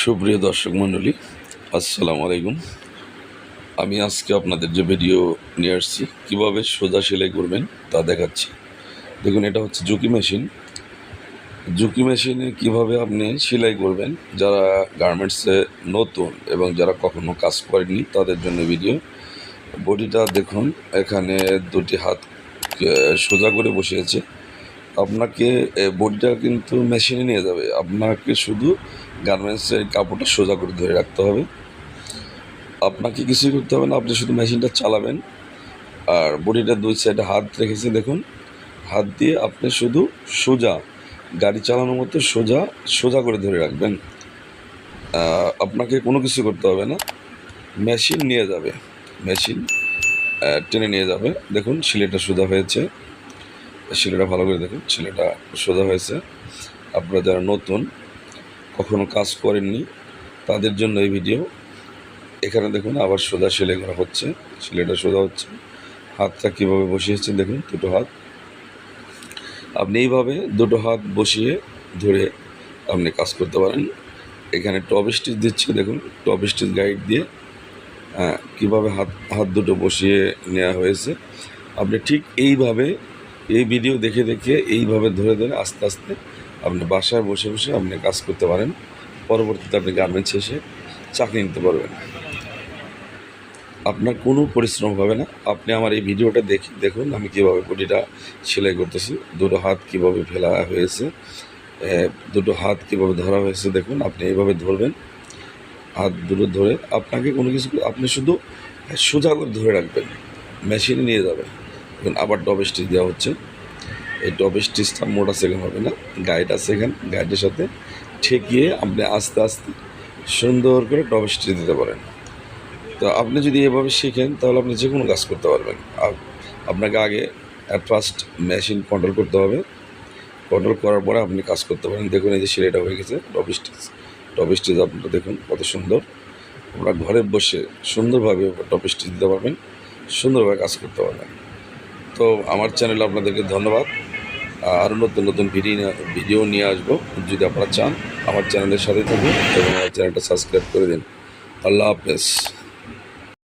সুপ্রিয় দর্শক মণ্ডলী, আসসালামু আলাইকুম। আমি আজকে আপনাদের যে ভিডিও নিয়ে আসছি, কীভাবে সোজা সেলাই করবেন তা দেখাচ্ছি। দেখুন, এটা হচ্ছে জুকি মেশিন। জুকি মেশিনে কীভাবে আপনি সেলাই করবেন, যারা গার্মেন্টসে নতুন এবং যারা কখনো কাজ করেননি, তাদের জন্য ভিডিও বডিটা দেখুন, এখানে দুটি হাত সোজা করে বসিয়েছে। আপনাকে বডিটা কিন্তু মেশিনে নিয়ে যাবে। আপনাকে শুধু গার্মেন্টসের কাপড়টা সোজা করে ধরে রাখতে হবে। আপনাকে কিছুই করতে হবে না, আপনি শুধু মেশিনটা চালাবেন। আর বডিটা দুই সাইডে হাত রেখেছি, দেখুন। হাত দিয়ে আপনি শুধু সোজা, গাড়ি চালানোর মতো সোজা সোজা করে ধরে রাখবেন। আপনাকে কোনো কিছু করতে হবে না। মেশিন নিয়ে যাবে। মেশিন টেনে নিয়ে যাবে। দেখুন, সিলেটা সোজা হয়েছে। শিলেটা ভালো করে দেখুন শিলেটা সোজা হয়েছে। আপনারা যারা নতুন কখনো কাজ করেননি তাদের জন্য এই ভিডিও। এখানে দেখুন আবার সোজা সেলাই করা হচ্ছে শিলেটা সোজা হচ্ছে। হাতটা কীভাবে বসিয়েছে দেখুন দুটো হাত। আপনি এইভাবে দুটো হাত বসিয়ে ধরে আপনি কাজ করতে পারেন। এখানে টপ স্টিচ দিচ্ছে দেখুন টপ স্টিচ গাইড দিয়ে হ্যাঁ, কীভাবে হাত হাত দুটো বসিয়ে নেওয়া হয়েছে। আপনি ঠিক এইভাবে এই ভিডিও দেখে দেখে এইভাবে ধরে ধরে আস্তে আস্তে আপনি বাসায় বসে বসে আপনি কাজ করতে পারেন। পরবর্তীতে আপনি গার্মেন্টস এসে চাকরি নিতে পারবেন। আপনার কোনো পরিশ্রম হবে না। আপনি আমার এই ভিডিওটা দেখি দেখুন আমি কীভাবে বডিটা সেলাই করতেছি, দুটো হাত কীভাবে ফেলা হয়েছে দুটো হাত কীভাবে ধরা হয়েছে দেখুন, আপনি এইভাবে ধরবেন। হাত দুটো ধরে আপনাকে কোনো কিছু, আপনি শুধু সোজা করে ধরে রাখবেন মেশিনে নিয়ে যাবেন। এখন আবার ডব স্টিচ দেওয়া হচ্ছে। এই ডব স্টিচটা মোটা সেকেন্ড হবে না গাইড আছে এখানে গাইডের সাথে ঠেকিয়ে আপনি আস্তে আস্তে সুন্দর করে ডব স্টিচ দিতে পারেন। তো আপনি যদি এভাবে শিখেন, তাহলে আপনি যে কোনো কাজ করতে পারবেন। আপনাকে আগে অ্যাট ফার্স্ট মেশিন কন্ট্রোল করতে হবে। কন্ট্রোল করার পরে আপনি কাজ করতে পারেন। দেখুন, এই যে সেলাইটা হয়ে গেছে টপ স্টিচ। টপ স্টিচ আপনারা দেখুন, কত সুন্দর। আপনারা ঘরে বসে সুন্দরভাবে টপ স্টিচ দিতে পারবেন, সুন্দরভাবে কাজ করতে পারবেন। তো আমার চ্যানেল আপনাদেরকে ধন্যবাদ। আরও নতুন নতুন ভিডিও ভিডিও নিয়ে আসব। যদি আপনারা চান, আমার চ্যানেলের সাথে থাকুন এবং আমার চ্যানেলটা সাবস্ক্রাইব করে দিন। আল্লাহ হাফেজ।